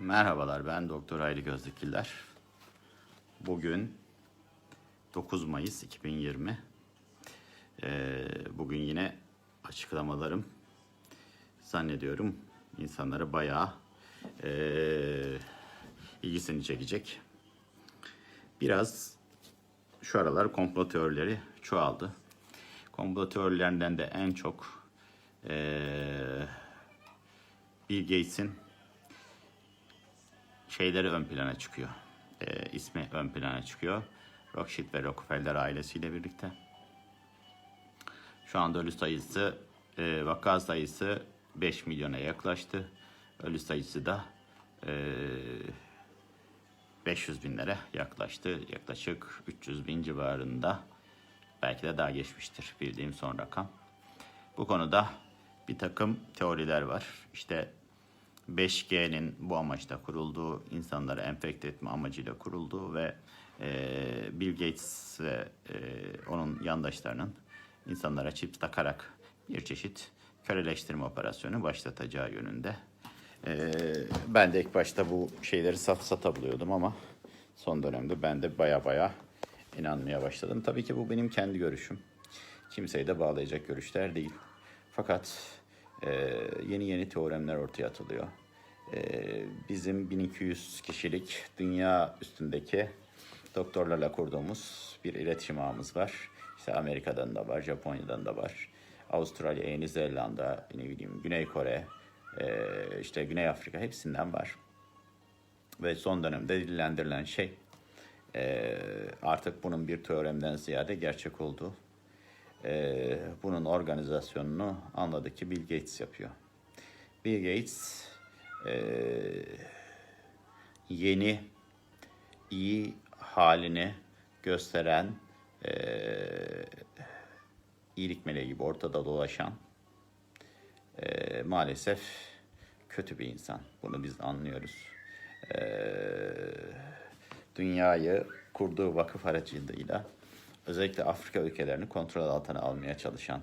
Merhabalar, ben Doktor Hayri Gözdekiller. Bugün 9 Mayıs 2020. Ee, bugün yine açıklamalarım zannediyorum insanları bayağı ee, ilgisini çekecek. Biraz şu aralar komplo teorileri çoğaldı. Komplo teorilerinden de en çok ee, Bill Gates'in şeyleri ön plana çıkıyor. Ee, ismi ön plana çıkıyor. Rothschild ve Rockefeller ailesiyle birlikte. Şu anda ölü sayısı, e, vaka sayısı 5 milyona yaklaştı. Ölü sayısı da e, 500 binlere yaklaştı. Yaklaşık 300 bin civarında. Belki de daha geçmiştir bildiğim son rakam. Bu konuda bir takım teoriler var. İşte 5G'nin bu amaçla kurulduğu, insanları enfekte etme amacıyla kurulduğu ve e, Bill Gates ve e, onun yandaşlarının insanlara çip takarak bir çeşit köleleştirme operasyonu başlatacağı yönünde. E, ben de ilk başta bu şeyleri sat satabiliyordum ama son dönemde ben de baya baya inanmaya başladım. Tabii ki bu benim kendi görüşüm. Kimseyi de bağlayacak görüşler değil. Fakat yeni yeni teoremler ortaya atılıyor. E, bizim 1200 kişilik dünya üstündeki doktorlarla kurduğumuz bir iletişim ağımız var. İşte Amerika'dan da var, Japonya'dan da var. Avustralya, Yeni Zelanda, ne bileyim Güney Kore, e, işte Güney Afrika hepsinden var. Ve son dönemde dillendirilen şey artık bunun bir teoremden ziyade gerçek olduğu e, bunun organizasyonunu anladı ki Bill Gates yapıyor. Bill Gates e, yeni iyi halini gösteren e, iyilik meleği gibi ortada dolaşan e, maalesef kötü bir insan. Bunu biz anlıyoruz. E, dünyayı kurduğu vakıf aracılığıyla özellikle Afrika ülkelerini kontrol altına almaya çalışan,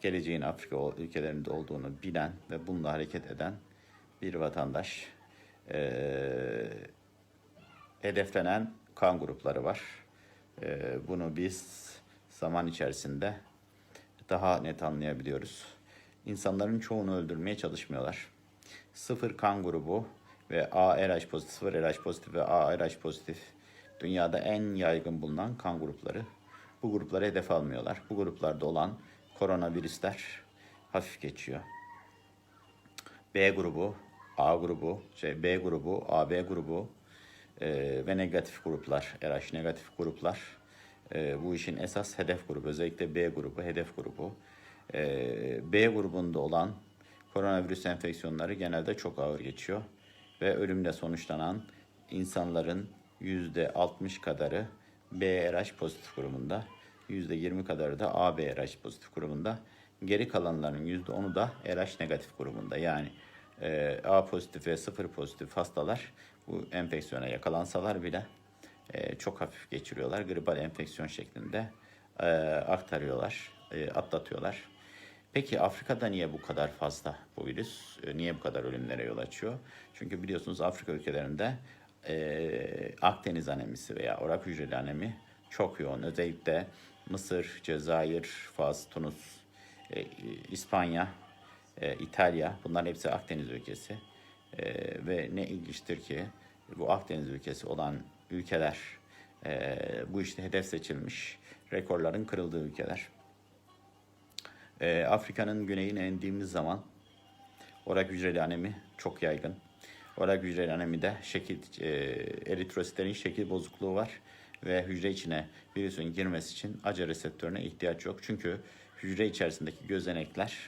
geleceğin Afrika ülkelerinde olduğunu bilen ve bununla hareket eden bir vatandaş. Ee, hedeflenen kan grupları var. Ee, bunu biz zaman içerisinde daha net anlayabiliyoruz. İnsanların çoğunu öldürmeye çalışmıyorlar. Sıfır kan grubu ve A RH pozitif, sıfır RH pozitif ve A RH pozitif dünyada en yaygın bulunan kan grupları. Bu grupları hedef almıyorlar. Bu gruplarda olan koronavirüsler hafif geçiyor. B grubu, A grubu, şey B grubu, AB grubu e, ve negatif gruplar, RH negatif gruplar e, bu işin esas hedef grubu. Özellikle B grubu, hedef grubu. E, B grubunda olan koronavirüs enfeksiyonları genelde çok ağır geçiyor ve ölümle sonuçlanan insanların %60 kadarı BRH pozitif grubunda, %20 kadarı da ABRH pozitif grubunda. Geri kalanların %10'u da RH negatif grubunda. Yani e, A pozitif ve 0 pozitif hastalar bu enfeksiyona yakalansalar bile e, çok hafif geçiriyorlar. Gribal enfeksiyon şeklinde e, aktarıyorlar, e, atlatıyorlar. Peki Afrika'da niye bu kadar fazla bu virüs? E, Niye bu kadar ölümlere yol açıyor? Çünkü biliyorsunuz Afrika ülkelerinde e, Akdeniz anemisi veya orak hücreli anemi çok yoğun. Özellikle Mısır, Cezayir, Fas, Tunus, e, İspanya, e, İtalya bunların hepsi Akdeniz ülkesi. E, ve ne ilginçtir ki bu Akdeniz ülkesi olan ülkeler e, bu işte hedef seçilmiş rekorların kırıldığı ülkeler. E, Afrika'nın güneyine indiğimiz zaman orak hücreli anemi çok yaygın. Orak hücreli anemide şekil, e, eritrositlerin şekil bozukluğu var ve hücre içine virüsün girmesi için ACE reseptörüne ihtiyaç yok. Çünkü hücre içerisindeki gözenekler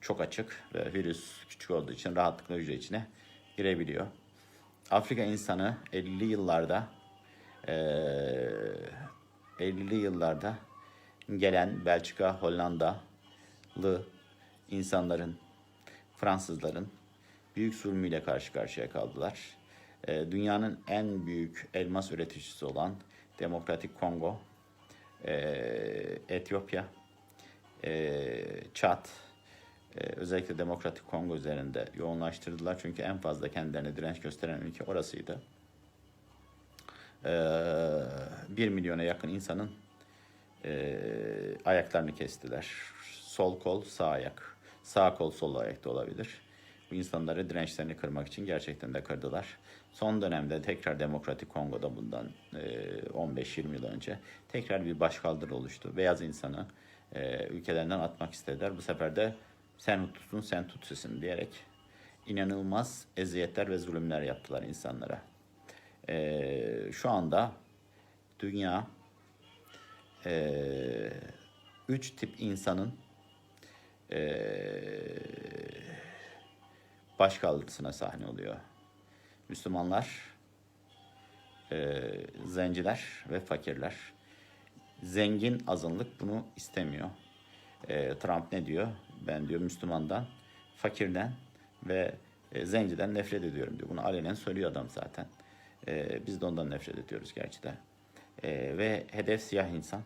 çok açık ve virüs küçük olduğu için rahatlıkla hücre içine girebiliyor. Afrika insanı 50'li yıllarda e, 50'li yıllarda gelen Belçika, Hollandalı insanların, Fransızların büyük zulmüyle karşı karşıya kaldılar. E, dünyanın en büyük elmas üreticisi olan Demokratik Kongo, e, Etiyopya, e, Çat e, özellikle Demokratik Kongo üzerinde yoğunlaştırdılar. Çünkü en fazla kendilerine direnç gösteren ülke orasıydı. E, 1 milyona yakın insanın ayaklarını kestiler. Sol kol, sağ ayak. Sağ kol, sol ayakta olabilir. Bu insanları dirençlerini kırmak için gerçekten de kırdılar. Son dönemde tekrar Demokratik Kongo'da bundan e, 15-20 yıl önce tekrar bir başkaldırı oluştu. Beyaz insanı e, ülkelerinden atmak istediler. Bu sefer de sen Hutusun, sen Tutsisin diyerek inanılmaz eziyetler ve zulümler yaptılar insanlara. E, şu anda dünya e, üç tip insanın e, başkaldırısına sahne oluyor. Müslümanlar, e, zenciler ve fakirler. Zengin azınlık bunu istemiyor. E, Trump ne diyor? Ben diyor Müslümandan, fakirden ve e, zenciden nefret ediyorum diyor. Bunu alenen söylüyor adam zaten. E, biz de ondan nefret ediyoruz gerçi de. E, ve hedef siyah insan.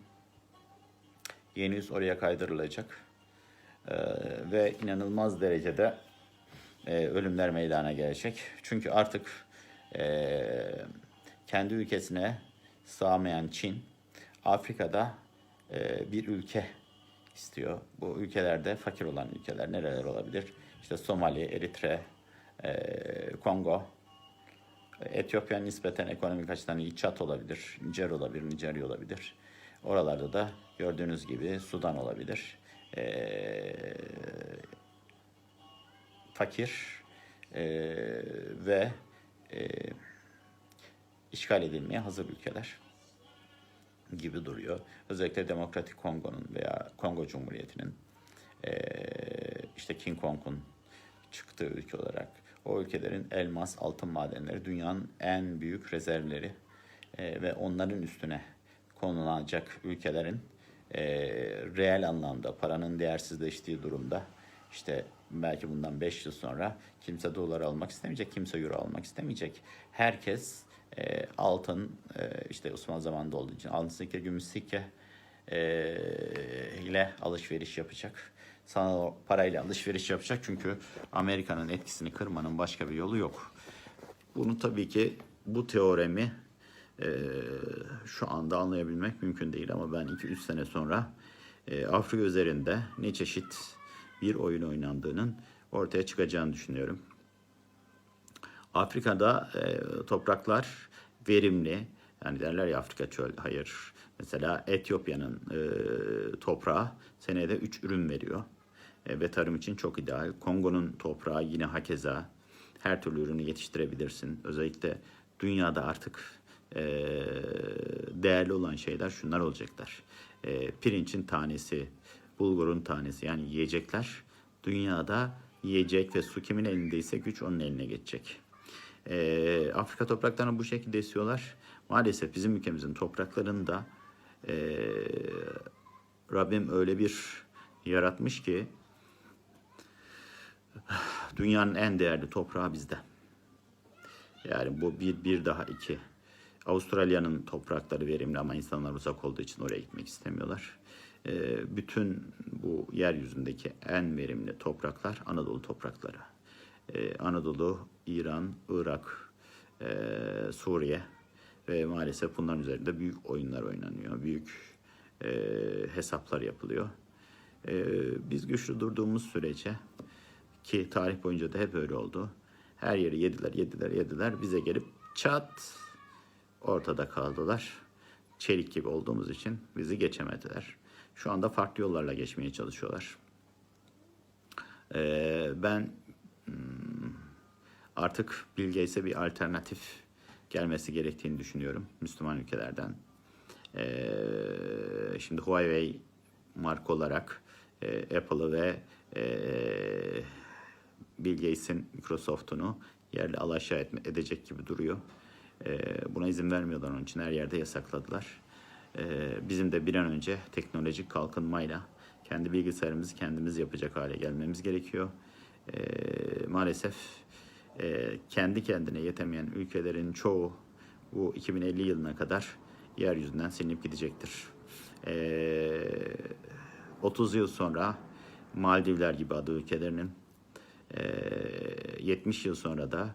Yeni yüz oraya kaydırılacak. E, ve inanılmaz derecede e, ölümler meydana gelecek. Çünkü artık e, kendi ülkesine sığamayan Çin, Afrika'da e, bir ülke istiyor. Bu ülkelerde fakir olan ülkeler nereler olabilir? İşte Somali, Eritre, e, Kongo, Etiyopya nispeten ekonomik açıdan iyi Çat olabilir, Nijer olabilir, Nijerya olabilir. Oralarda da gördüğünüz gibi Sudan olabilir. Ee, fakir e, ve e, işgal edilmeye hazır ülkeler gibi duruyor. Özellikle Demokratik Kongo'nun veya Kongo Cumhuriyeti'nin e, işte King Kong'un çıktığı ülke olarak o ülkelerin elmas, altın madenleri dünyanın en büyük rezervleri e, ve onların üstüne konulacak ülkelerin e, reel anlamda paranın değersizleştiği durumda işte belki bundan 5 yıl sonra kimse dolar almak istemeyecek, kimse euro almak istemeyecek. Herkes e, altın e, işte Osmanlı zamanında olduğu için altın sikke, gümüş sikke e, ile alışveriş yapacak. Sanal parayla alışveriş yapacak çünkü Amerika'nın etkisini kırmanın başka bir yolu yok. Bunu tabii ki bu teoremi e, şu anda anlayabilmek mümkün değil ama ben 2-3 sene sonra e, Afrika üzerinde ne çeşit bir oyun oynandığının ortaya çıkacağını düşünüyorum. Afrika'da e, topraklar verimli. Yani derler ya Afrika çöl. Hayır. Mesela Etiyopya'nın e, toprağı senede 3 ürün veriyor. E, ve tarım için çok ideal. Kongo'nun toprağı yine hakeza. Her türlü ürünü yetiştirebilirsin. Özellikle dünyada artık e, değerli olan şeyler şunlar olacaklar. E, pirinçin tanesi, bulgurun tanesi yani yiyecekler dünyada yiyecek ve su kimin elindeyse güç onun eline geçecek. Ee, Afrika topraklarını bu şekilde istiyorlar. Maalesef bizim ülkemizin topraklarında e, Rabbim öyle bir yaratmış ki dünyanın en değerli toprağı bizde. Yani bu bir, bir daha iki. Avustralya'nın toprakları verimli ama insanlar uzak olduğu için oraya gitmek istemiyorlar. Ee, bütün bu yeryüzündeki en verimli topraklar Anadolu toprakları. Ee, Anadolu, İran, Irak, e, Suriye ve maalesef bunların üzerinde büyük oyunlar oynanıyor. Büyük e, hesaplar yapılıyor. E, biz güçlü durduğumuz sürece ki tarih boyunca da hep öyle oldu. Her yeri yediler, yediler, yediler. Bize gelip çat ortada kaldılar. Çelik gibi olduğumuz için bizi geçemediler. Şu anda farklı yollarla geçmeye çalışıyorlar. Ee, ben hmm, artık Bill bir alternatif gelmesi gerektiğini düşünüyorum Müslüman ülkelerden. Ee, şimdi Huawei marka olarak e, Apple'ı ve e, Bill Gates'in Microsoft'unu yerli alaşağı edecek gibi duruyor. E, buna izin vermiyorlar onun için her yerde yasakladılar. E, bizim de bir an önce teknolojik kalkınmayla kendi bilgisayarımızı kendimiz yapacak hale gelmemiz gerekiyor. E, maalesef e, kendi kendine yetemeyen ülkelerin çoğu bu 2050 yılına kadar yeryüzünden silinip gidecektir. E, 30 yıl sonra Maldivler gibi ada ülkelerinin e, 70 yıl sonra da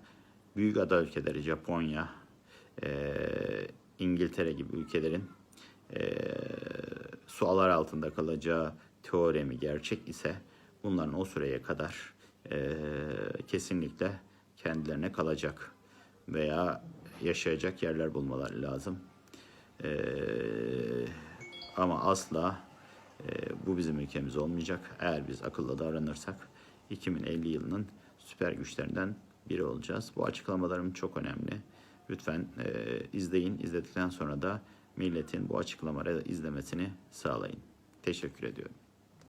büyük ada ülkeleri Japonya, e, İngiltere gibi ülkelerin e, sualar altında kalacağı teoremi gerçek ise bunların o süreye kadar e, kesinlikle kendilerine kalacak veya yaşayacak yerler bulmaları lazım. E, ama asla e, bu bizim ülkemiz olmayacak. Eğer biz akıllı davranırsak 2050 yılının süper güçlerinden biri olacağız. Bu açıklamalarım çok önemli. Lütfen e, izleyin. İzledikten sonra da milletin bu açıklamaları izlemesini sağlayın. Teşekkür ediyorum.